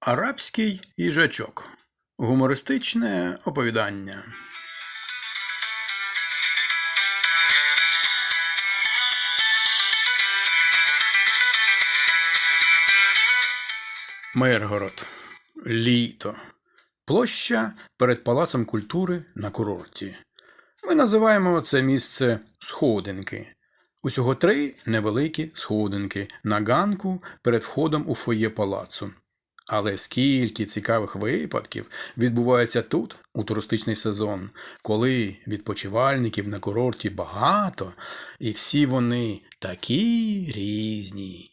Арабський їжачок. Гумористичне оповідання. Миргород. Літо. Площа перед Палацом культури на курорті. Ми називаємо це місце сходинки. Усього три невеликі сходинки на ганку перед входом у фоє палацу. Але скільки цікавих випадків відбувається тут у туристичний сезон, коли відпочивальників на курорті багато, і всі вони такі різні.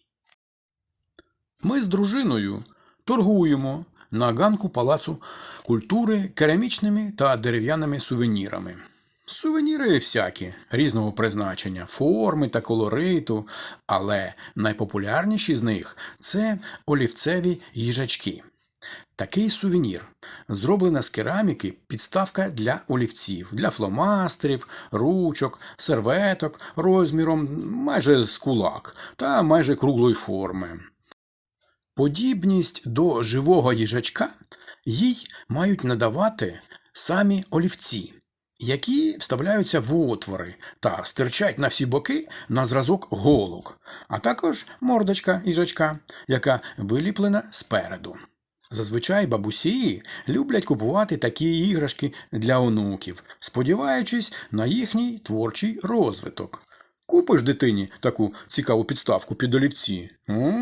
Ми з дружиною торгуємо на ганку палацу культури керамічними та дерев'яними сувенірами. Сувеніри всякі, різного призначення, форми та колориту, але найпопулярніші з них це олівцеві їжачки. Такий сувенір зроблена з кераміки підставка для олівців, для фломастерів, ручок, серветок розміром майже з кулак та майже круглої форми. Подібність до живого їжачка їй мають надавати самі олівці, які вставляються в отвори та стирчать на всі боки на зразок голок, а також мордочка їжачка, яка виліплена спереду. Зазвичай бабусі люблять купувати такі іграшки для онуків, сподіваючись на їхній творчий розвиток. Купиш дитині таку цікаву підставку під олівці, о,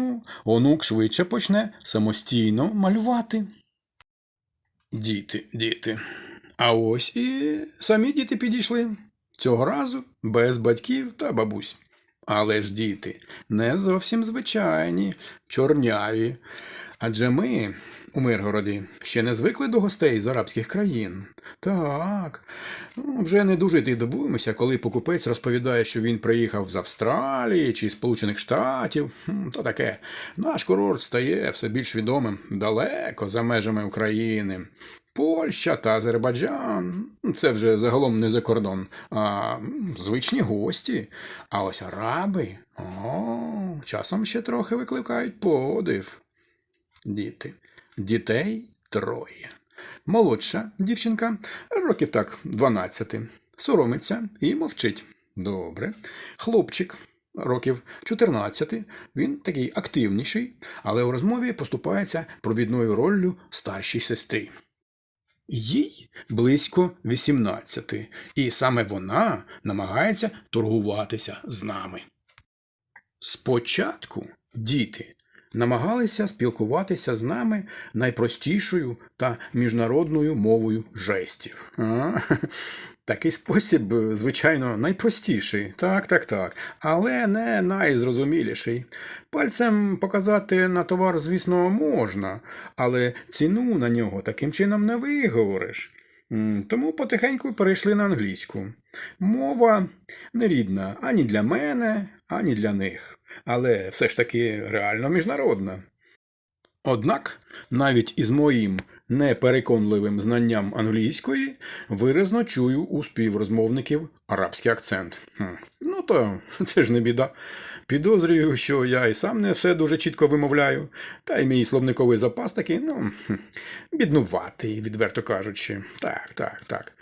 онук швидше почне самостійно малювати. Діти, діти. А ось і самі діти підійшли. Цього разу без батьків та бабусь. Але ж діти не зовсім звичайні, чорняві. Адже ми у Миргороді ще не звикли до гостей з арабських країн. Так, ну, вже не дуже й дивуємося, коли покупець розповідає, що він приїхав з Австралії чи Сполучених Штатів. То таке, наш курорт стає все більш відомим далеко за межами України. Польща та Азербайджан це вже загалом не за кордон, а звичні гості. А ось араби о, часом ще трохи викликають подив. Діти. Дітей троє. Молодша дівчинка, років так 12, соромиться і мовчить. Добре. Хлопчик, років 14, він такий активніший, але у розмові поступається провідною роллю старшій сестри. Їй близько 18, і саме вона намагається торгуватися з нами. Спочатку діти намагалися спілкуватися з нами найпростішою та міжнародною мовою жестів. Такий спосіб, звичайно, найпростіший, так, так, так, але не найзрозуміліший. Пальцем показати на товар, звісно, можна, але ціну на нього таким чином не виговориш. Тому потихеньку перейшли на англійську. Мова не рідна ані для мене, ані для них, але все ж таки реально міжнародна. Однак, навіть із моїм непереконливим знанням англійської виразно чую у співрозмовників арабський акцент. Хм. Ну то це ж не біда. Підозрюю, що я і сам не все дуже чітко вимовляю, та й мій словниковий запас такий, ну, біднуватий, відверто кажучи. Так, так, так.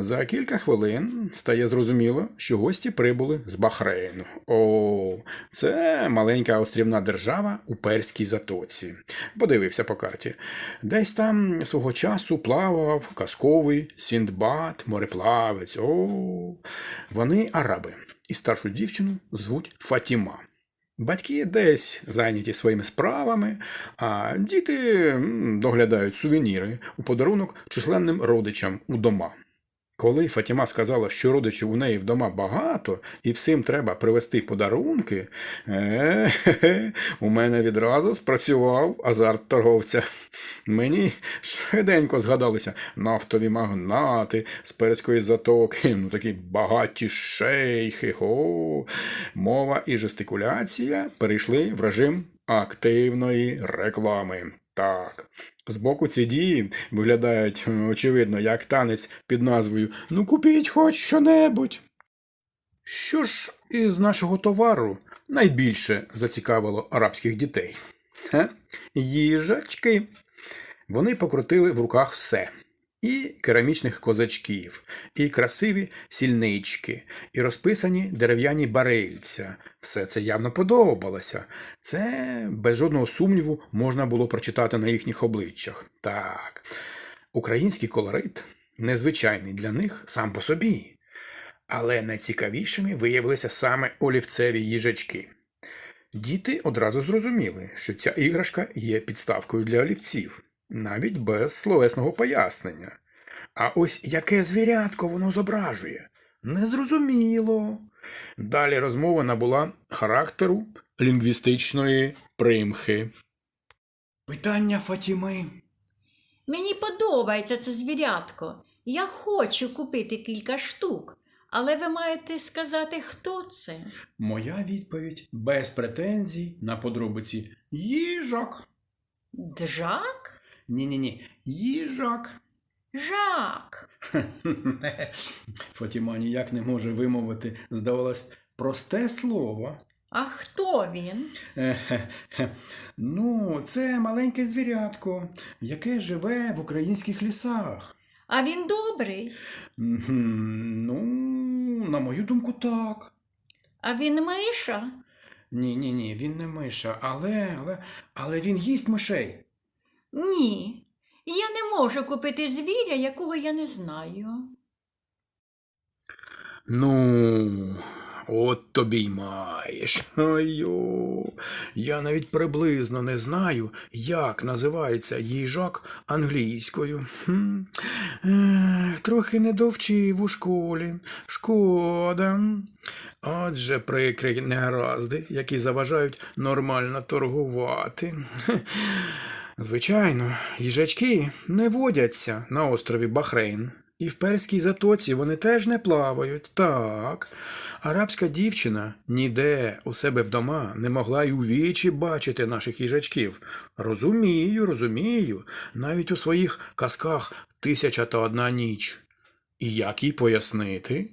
За кілька хвилин стає зрозуміло, що гості прибули з Бахрейну. О, це маленька острівна держава у Перській затоці. Подивився по карті. Десь там свого часу плавав казковий Сіндбад, мореплавець. О, вони араби. І старшу дівчину звуть Фатіма. Батьки десь зайняті своїми справами, а діти доглядають сувеніри у подарунок численним родичам у дома. Коли Фатіма сказала, що родичів у неї вдома багато і всім треба привезти подарунки, е у мене відразу спрацював азарт торговця. Мені швиденько згадалися нафтові магнати з перської затоки, ну такі багаті шейхи. О, мова і жестикуляція перейшли в режим активної реклами. Так. Збоку ці дії виглядають, е, очевидно, як танець під назвою Ну купіть хоч що-небудь. Що ж із нашого товару найбільше зацікавило арабських дітей? Ха? Їжачки. Вони покрутили в руках все. І керамічних козачків, і красиві сільнички, і розписані дерев'яні барильця. Все це явно подобалося. Це без жодного сумніву можна було прочитати на їхніх обличчях. Так, український колорит незвичайний для них сам по собі. Але найцікавішими виявилися саме олівцеві їжачки. Діти одразу зрозуміли, що ця іграшка є підставкою для олівців, навіть без словесного пояснення. А ось яке звірятко воно зображує? Незрозуміло. Далі розмова набула характеру лінгвістичної примхи. Питання Фатіми. Мені подобається це звірятко. Я хочу купити кілька штук, але ви маєте сказати, хто це. Моя відповідь без претензій на подробиці їжак. Джак? Ні-ні-ні, їжак. Жак. Фатіма ніяк не може вимовити, здавалось, просте слово. А хто він? Ну, це маленьке звірятко, яке живе в українських лісах. А він добрий. Ну, на мою думку, так. А він миша. Ні, ні, ні, він не миша, але, але, але він їсть мишей. Ні. Я не можу купити звіря, якого я не знаю. Ну, от тобі й маєш. Ой-о. Я навіть приблизно не знаю, як називається їжак англійською. Хм. Ех, трохи не довчив у школі. Шкода. Отже, прикрі негаразди, які заважають нормально торгувати. Хе. Звичайно, їжачки не водяться на острові Бахрейн. І в перській затоці вони теж не плавають. Так. Арабська дівчина ніде у себе вдома не могла й у вічі бачити наших їжачків. Розумію, розумію, навіть у своїх казках тисяча та одна ніч. І як їй пояснити?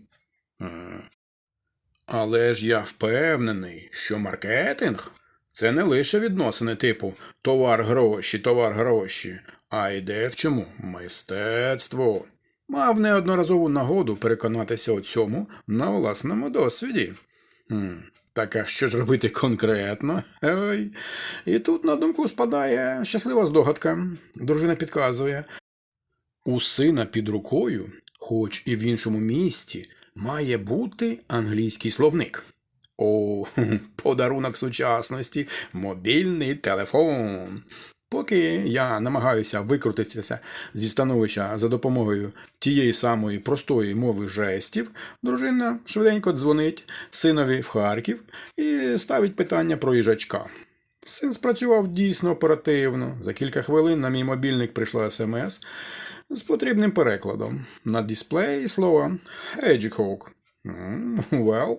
Але ж я впевнений, що маркетинг це не лише відносини типу товар гроші, товар гроші, а йде в чому мистецтво. Мав неодноразову нагоду переконатися у цьому на власному досвіді. Хм, так а що ж робити конкретно? Ой. І тут на думку спадає щаслива здогадка. Дружина підказує. У сина під рукою, хоч і в іншому місті, має бути англійський словник. О, подарунок сучасності, мобільний телефон. Поки я намагаюся викрутитися зі становища за допомогою тієї самої простої мови жестів, дружина швиденько дзвонить синові в Харків і ставить питання про їжачка. Син спрацював дійсно оперативно. За кілька хвилин на мій мобільник прийшла смс з потрібним перекладом. На дисплеї слова Hedgehog. Well,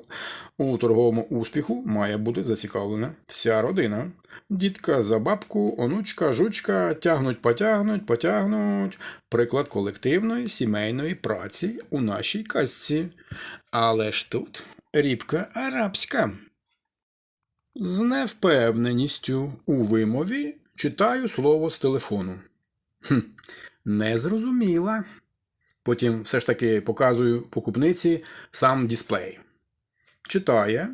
у торговому успіху має бути зацікавлена вся родина. Дітка за бабку, онучка, жучка тягнуть, потягнуть, потягнуть. Приклад колективної сімейної праці у нашій казці. Але ж тут рібка арабська. З невпевненістю у вимові читаю слово з телефону. Хм, не. Потім все ж таки показую покупниці сам дисплей. Читає,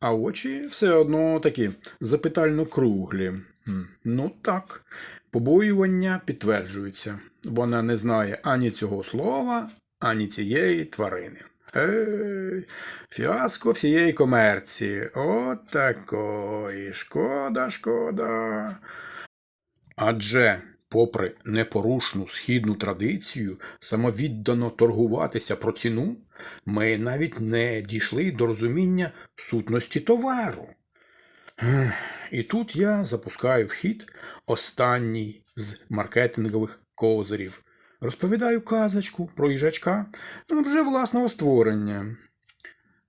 а очі все одно такі запитально круглі. Ну так, побоювання підтверджуються. Вона не знає ані цього слова, ані цієї тварини. Ей, фіаско всієї комерції. От такої. Шкода, шкода. Адже, попри непорушну східну традицію самовіддано торгуватися про ціну, ми навіть не дійшли до розуміння сутності товару. І тут я запускаю в хід останній з маркетингових козирів. Розповідаю казочку про їжачка вже власного створення.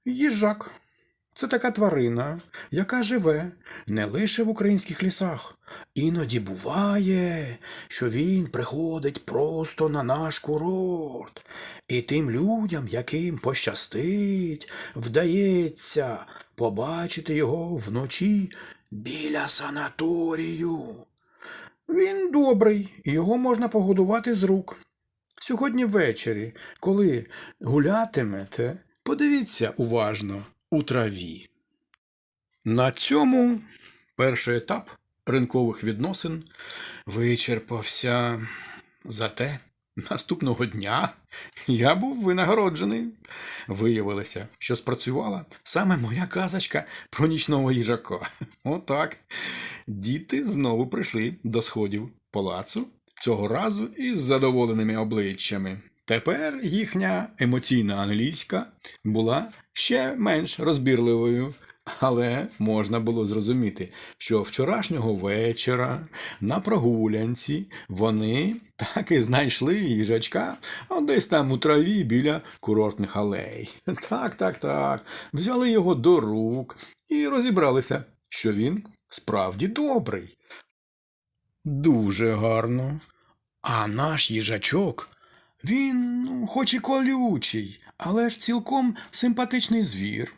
Їжак це така тварина, яка живе не лише в українських лісах. Іноді буває, що він приходить просто на наш курорт, і тим людям, яким пощастить, вдається побачити його вночі біля санаторію. Він добрий, його можна погодувати з рук. Сьогодні ввечері, коли гулятимете, подивіться уважно у траві. На цьому перший етап ринкових відносин вичерпався. Зате наступного дня я був винагороджений. Виявилося, що спрацювала саме моя казочка про нічного їжака. Отак. Діти знову прийшли до сходів палацу, цього разу із задоволеними обличчями. Тепер їхня емоційна англійська була ще менш розбірливою, але можна було зрозуміти, що вчорашнього вечора на прогулянці вони так і знайшли їжачка десь там у траві біля курортних алей. Так, так, так. Взяли його до рук і розібралися, що він справді добрий. Дуже гарно. А наш їжачок, він, ну, хоч і колючий, але ж цілком симпатичний звір.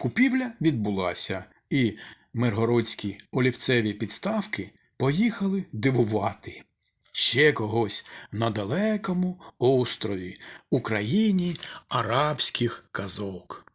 Купівля відбулася, і миргородські олівцеві підставки поїхали дивувати ще когось на далекому острові, Україні арабських казок.